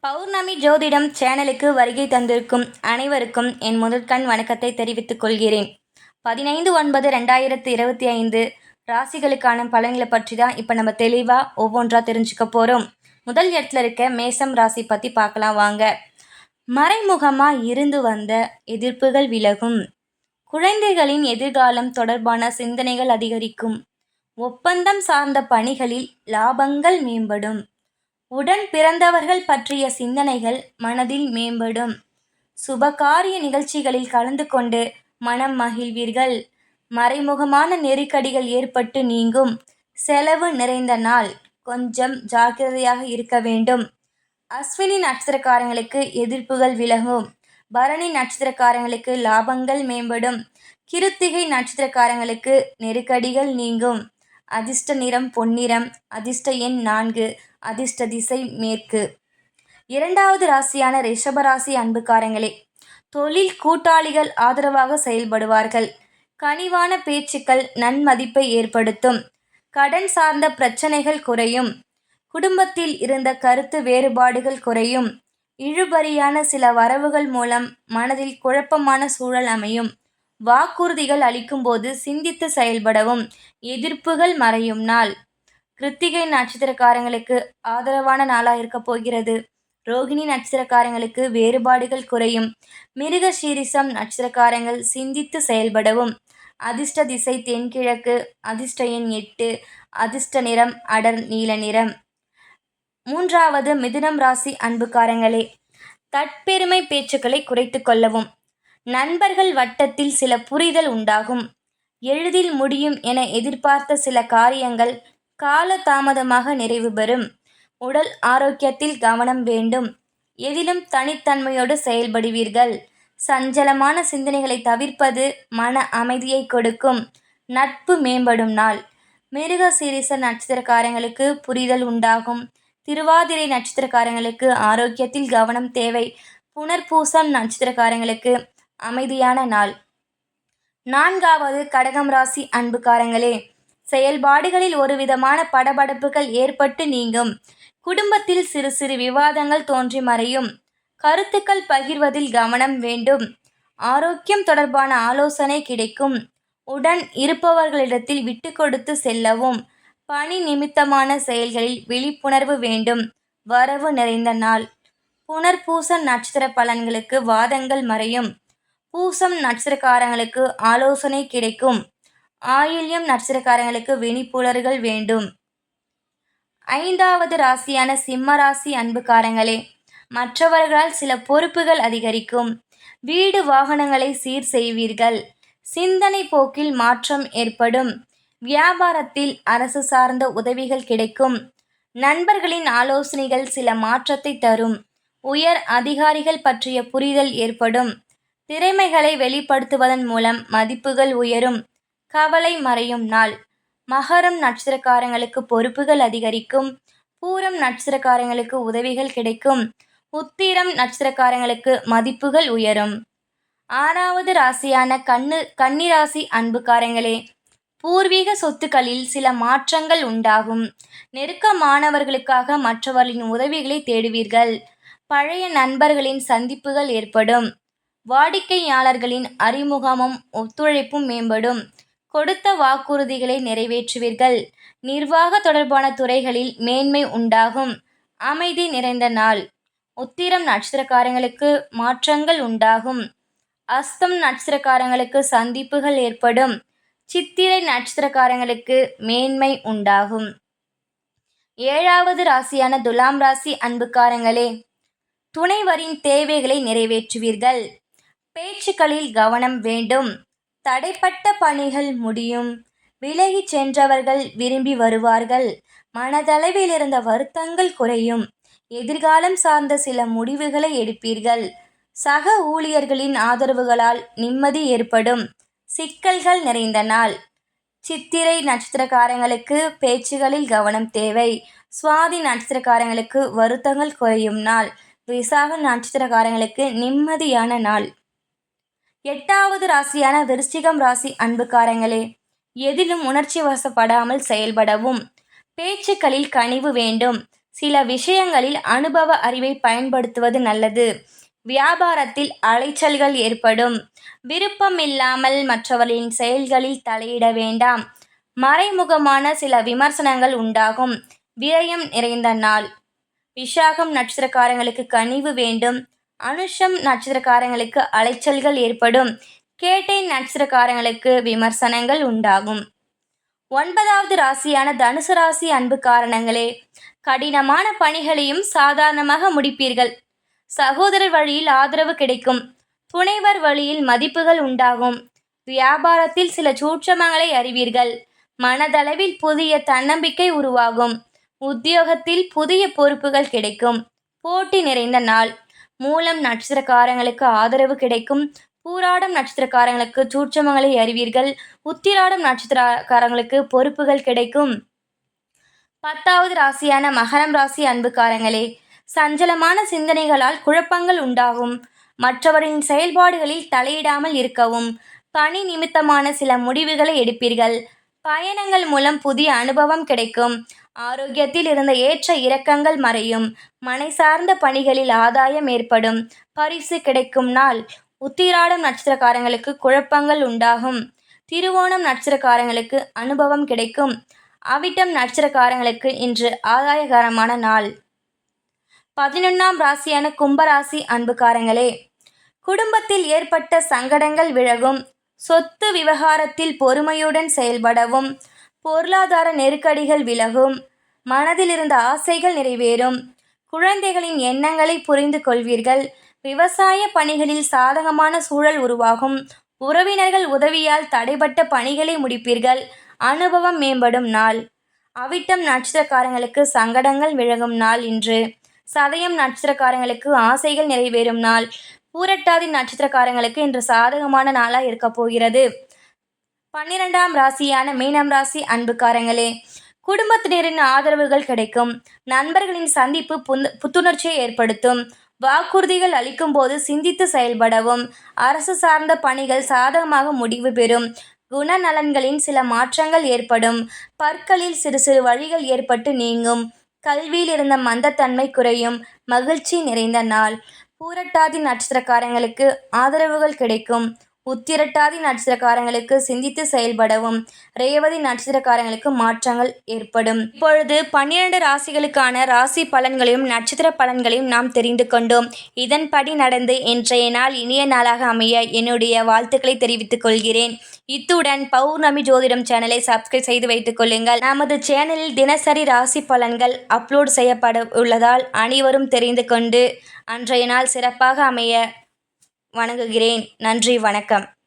பௌர்ணமி ஜோதிடம் சேனலுக்கு வருகை தந்திருக்கும் அனைவருக்கும் என் முதற்கண் வணக்கத்தை தெரிவித்துக் கொள்கிறேன். பதினைந்து ஒன்பது ரெண்டாயிரத்து இருபத்தி ஐந்து ராசிகளுக்கான பலன்களை பற்றி தான் இப்போ நம்ம தெளிவாக ஒவ்வொன்றா தெரிஞ்சுக்க போகிறோம் முதல் இடத்துல இருக்க மேசம் ராசி பற்றி பார்க்கலாம் வாங்க. மறைமுகமாக இருந்து வந்த எதிர்ப்புகள் விலகும். குழந்தைகளின் எதிர்காலம் தொடர்பான சிந்தனைகள் அதிகரிக்கும். ஒப்பந்தம் சார்ந்த பணிகளில் லாபங்கள் மேம்படும். உடன் பிறந்தவர்கள் பற்றிய சிந்தனைகள் மனதில் மேம்படும். சுபகாரிய நிகழ்ச்சிகளில் கலந்து கொண்டு மனம் மகிழ்வீர்கள். மறைமுகமான நெருக்கடிகள் ஏற்பட்டு நீங்கும். செலவு நிறைந்த நாள். கொஞ்சம் ஜாக்கிரதையாக இருக்க வேண்டும். அஸ்வினி நட்சத்திரக்காரங்களுக்கு எதிர்ப்புகள் விலகும். பரணி நட்சத்திரக்காரங்களுக்கு லாபங்கள் மேம்படும். கிருத்திகை நட்சத்திரக்காரங்களுக்கு நெருக்கடிகள் நீங்கும். அதிர்ஷ்ட நிறம் பொன்னிறம் அதிர்ஷ்ட எண் நான்கு அதிர்ஷ்ட திசை மேற்கு. இரண்டாவது ராசியான ரிஷபராசி அன்புக்காரங்களே தொழில் கூட்டாளிகள் ஆதரவாக செயல்படுவார்கள். கனிவான பேச்சுக்கள் நன்மதிப்பை ஏற்படுத்தும். கடன் சார்ந்த பிரச்சனைகள் குறையும். குடும்பத்தில் இருந்த கருத்து வேறுபாடுகள் குறையும். இழுபறியான சில வரவுகள் மூலம் மனதில் குழப்பமான சூழல் அமையும். வாக்குறுதிகள் அளிக்கும்போது சிந்தித்து செயல்படவும் எதிர்ப்புகள் மறையும் நாள். கிருத்திகை நட்சத்திரக்காரங்களுக்கு ஆதரவான நாளாக இருக்க போகிறது. ரோகிணி நட்சத்திரக்காரங்களுக்கு வேறுபாடுகள் குறையும். மிருக சீரிசம் நட்சத்திரக்காரங்கள் சிந்தித்து செயல்படவும். அதிர்ஷ்ட திசை தென்கிழக்கு அதிர்ஷ்ட எண் எட்டு அதிர்ஷ்ட நிறம் அடர் நீல நிறம். மூன்றாவது மிதுனம் ராசி அன்புக்காரங்களே தற்பெருமை பேச்சுக்களை குறைத்து கொள்ளவும். நண்பர்கள் வட்டத்தில் சில புரிதல் உண்டாகும். எளிதில் முடியும் என எதிர்பார்த்த சில காரியங்கள் கால தாமதமாக நிறைவு பெறும். உடல் ஆரோக்கியத்தில் கவனம் வேண்டும். எதிலும் தனித்தன்மையோடு செயல்படுவீர்கள். சஞ்சலமான சிந்தனைகளை தவிர்ப்பது மன அமைதியை கொடுக்கும். நட்பு மேம்படும் நாள். மிருக சீரிச நட்சத்திரக்காரங்களுக்கு புரிதல் உண்டாகும். திருவாதிரை நட்சத்திரக்காரங்களுக்கு ஆரோக்கியத்தில் கவனம் தேவை. புனர்பூசம் நட்சத்திரக்காரங்களுக்கு அமைதியான நாள். நான்காவது கடகம் ராசி அன்புக்காரங்களே செயல்பாடுகளில் ஒரு விதமான படபடப்புகள் ஏற்பட்டு நீங்கும். குடும்பத்தில் சிறு சிறு விவாதங்கள் தோன்றி மறையும். கருத்துக்கள் பகிர்வதில் கவனம் வேண்டும். ஆரோக்கியம் தொடர்பான ஆலோசனை கிடைக்கும். உடன் இருப்பவர்களிடத்தில் விட்டு கொடுத்து செல்லவும். பணி நிமித்தமான செயல்களில் விழிப்புணர்வு வேண்டும். வரவு நிறைந்த நாள். புனர்பூச நட்சத்திர பலன்களுக்கு வாதங்கள் மறையும். பூசம் நட்சத்திரக்காரங்களுக்கு ஆலோசனை கிடைக்கும். ஆயில்யம் நட்சத்திரக்காரங்களுக்கு வினிப்புலர்கள் வேண்டும். ஐந்தாவது ராசியான சிம்ம ராசி அன்புக்காரங்களே மற்றவர்களால் சில பொறுப்புகள் அதிகரிக்கும். வீடு வாகனங்களை சீர் செய்வீர்கள். சிந்தனை போக்கில் மாற்றம் ஏற்படும். வியாபாரத்தில் அரசு சார்ந்த உதவிகள் கிடைக்கும். நண்பர்களின் ஆலோசனைகள் சில மாற்றத்தை தரும். உயர் அதிகாரிகள் பற்றிய புரிதல் ஏற்படும். திறமைகளை வெளிப்படுத்துவதன் மூலம் மதிப்புகள் உயரும். கவலை மறையும் நாள். மகரம் நட்சத்திரக்காரங்களுக்கு பொறுப்புகள் அதிகரிக்கும். பூரம் நட்சத்திரக்காரங்களுக்கு உதவிகள் கிடைக்கும். உத்திரம் நட்சத்திரக்காரங்களுக்கு மதிப்புகள் உயரும். ஆறாவது ராசியான கண்ணு கன்னிராசி அன்புக்காரங்களே பூர்வீக சொத்துக்களில் சில மாற்றங்கள் உண்டாகும். நெருக்கமானவர்களுக்காக மற்றவர்களின் உதவிகளை தேடுவீர்கள். பழைய நண்பர்களின் சந்திப்புகள் ஏற்படும். வாடிக்கையாளர்களின் அறிமுகமும் ஒத்துழைப்பும் மேம்படும். கொடுத்த வாக்குறுதிகளை நிறைவேற்றுவீர்கள். நிர்வாக தொடர்பான துறைகளில் மேன்மை உண்டாகும். அமைதி நிறைந்த நாள். உத்திரம் நட்சத்திரக்காரங்களுக்கு மாற்றங்கள் உண்டாகும். அஸ்தம் நட்சத்திரக்காரங்களுக்கு சந்திப்புகள் ஏற்படும். சித்திரை நட்சத்திரக்காரங்களுக்கு மேன்மை உண்டாகும். ஏழாவது ராசியான துலாம் ராசி அன்புக்காரங்களே துணைவரின் தேவைகளை நிறைவேற்றுவீர்கள். பேச்சுக்களில் கவனம் வேண்டும். தடைப்பட்ட பணிகள் முடியும். விலகிச் சென்றவர்கள் விரும்பி வருவார்கள். மனதளவில் இருந்த வருத்தங்கள் குறையும். எதிர்காலம் சார்ந்த சில முடிவுகளை எடுப்பீர்கள். சக ஊழியர்களின் ஆதரவுகளால் நிம்மதி ஏற்படும். சிக்கல்கள் நிறைந்த நாள். சித்திரை நட்சத்திரக்காரங்களுக்கு பேச்சுகளில் கவனம் தேவை. சுவாதி நட்சத்திரக்காரங்களுக்கு வருத்தங்கள் குறையும் நாள். விசாக நட்சத்திரக்காரங்களுக்கு நிம்மதியான நாள். எட்டாவது ராசியான விருச்சிகம் ராசி அன்புக்காரங்களே எதிலும் உணர்ச்சி வசப்படாமல் செயல்படவும் பேச்சுக்களில் கனிவு வேண்டும். சில விஷயங்களில் அனுபவ அறிவை பயன்படுத்துவது நல்லது. வியாபாரத்தில் அலைச்சல்கள் ஏற்படும். விருப்பமில்லாமல் மற்றவர்களின் செயல்களில் தலையிட வேண்டாம். மறைமுகமான சில விமர்சனங்கள் உண்டாகும். விரயம் நிறைந்த நாள். விஷாகம் நட்சத்திரக்காரங்களுக்கு கனிவு வேண்டும். அனுஷம் நட்சத்திரக்காரங்களுக்கு அலைச்சல்கள் ஏற்படும். கேட்டை நட்சத்திரக்காரங்களுக்கு விமர்சனங்கள் உண்டாகும். ஒன்பதாவது ராசியான தனுசு ராசி அன்பு காரணங்களே கடினமான பணிகளையும் சாதாரணமாக முடிப்பீர்கள். சகோதரர் வழியில் ஆதரவு கிடைக்கும். துணைவர் வழியில் மதிப்புகள் உண்டாகும். வியாபாரத்தில் சில சூட்சமங்களை அறிவீர்கள். மனதளவில் புதிய தன்னம்பிக்கை உருவாகும். உத்தியோகத்தில் புதிய பொறுப்புகள் கிடைக்கும். போட்டி நிறைந்த நாள். மூலம் நட்சத்திரக்காரங்களுக்கு ஆதரவு கிடைக்கும். பூராடம் நட்சத்திரக்காரங்களுக்கு சூட்சமங்களை அறிவீர்கள். உத்திராடம் நட்சத்திரக்காரங்களுக்கு பொறுப்புகள் கிடைக்கும். பத்தாவது ராசியான மகரம் ராசி அன்புக்காரங்களே சஞ்சலமான சிந்தனைகளால் குழப்பங்கள் உண்டாகும். மற்றவரின் செயல்பாடுகளில் தலையிடாமல் இருக்கவும் பணி நிமித்தமான சில முடிவுகளை எடுப்பீர்கள். பயணங்கள் மூலம் புதிய அனுபவம் கிடைக்கும். ஆரோக்கியத்தில் இருந்த ஏற்ற இறக்கங்கள் மறையும். மனை சார்ந்த பணிகளில் ஆதாயம் ஏற்படும். பரிசு கிடைக்கும் நாள். உத்திராடம் நட்சத்திரக்காரங்களுக்கு குழப்பங்கள் உண்டாகும். திருவோணம் நட்சத்திரக்காரங்களுக்கு அனுபவம் கிடைக்கும். அவிட்டம் நட்சத்திரக்காரங்களுக்கு இன்று ஆதாயகரமான நாள். பதினொன்றாம் ராசியான கும்பராசி அன்புக்காரங்களே குடும்பத்தில் ஏற்பட்ட சங்கடங்கள் விலகும். சொத்து விவகாரத்தில் பொறுமையுடன் செயல்படவும் பொருளாதார நெருக்கடிகள் விலகும் மனதில் இருந்த ஆசைகள் நிறைவேறும். குழந்தைகளின் எண்ணங்களை புரிந்து கொள்வீர்கள். விவசாய பணிகளில் சாதகமான சூழல் உருவாகும். உறவினர்கள் உதவியால் தடைபட்ட பணிகளை முடிப்பீர்கள். அனுபவம் மேம்படும் நாள். அவிட்டம் நட்சத்திரக்காரங்களுக்கு சங்கடங்கள் விலகும் நாள் இன்று. சதயம் நட்சத்திரக்காரங்களுக்கு ஆசைகள் நிறைவேறும் நாள். பூரட்டாதி நட்சத்திரக்காரங்களுக்கு இன்று சாதகமான நாளாக இருக்க போகிறது. பன்னிரெண்டாம் ராசியான மீனம் ராசி அன்புக்காரங்களே குடும்பத்தினரின் ஆதரவுகள் கிடைக்கும். நண்பர்களின் சந்திப்பு புத்துணர்ச்சியை ஏற்படுத்தும். வாக்குறுதிகள் அளிக்கும் போது சிந்தித்து செயல்படவும். அரசு சார்ந்த பணிகள் சாதகமாக முடிவு பெறும். குணநலன்களின் சில மாற்றங்கள் ஏற்படும். பற்களில் சிறு சிறு வழிகள் ஏற்பட்டு நீங்கும். கல்வியில் இருந்த மந்தத்தன்மை குறையும். மகிழ்ச்சி நிறைந்த நாள். பூரட்டாதி நட்சத்திரக்காரங்களுக்கு ஆதரவுகள் கிடைக்கும். உத்திரட்டாதி நட்சத்திரக்காரங்களுக்கு சிந்தித்து செயல்படவும் ரேவதி நட்சத்திரக்காரங்களுக்கு மாற்றங்கள் ஏற்படும். இப்பொழுது பன்னிரண்டு ராசிகளுக்கான ராசி பலன்களையும் நட்சத்திர பலன்களையும் நாம் தெரிந்து கொண்டோம். இதன்படி நடந்து இன்றைய நாள் இனிய நாளாக அமைய என்னுடைய வாழ்த்துக்களை தெரிவித்துக் கொள்கிறேன். இத்துடன் பௌர்ணமி ஜோதிடம் சேனலை சப்ஸ்கிரைப் செய்து வைத்துக் கொள்ளுங்கள். நமது சேனலில் தினசரி ராசி பலன்கள் அப்லோட் செய்யப்பட உள்ளதால் அனைவரும் தெரிந்து கொண்டு அன்றைய நாள் சிறப்பாக அமைய வணங்குகிறேன். நன்றி வணக்கம்.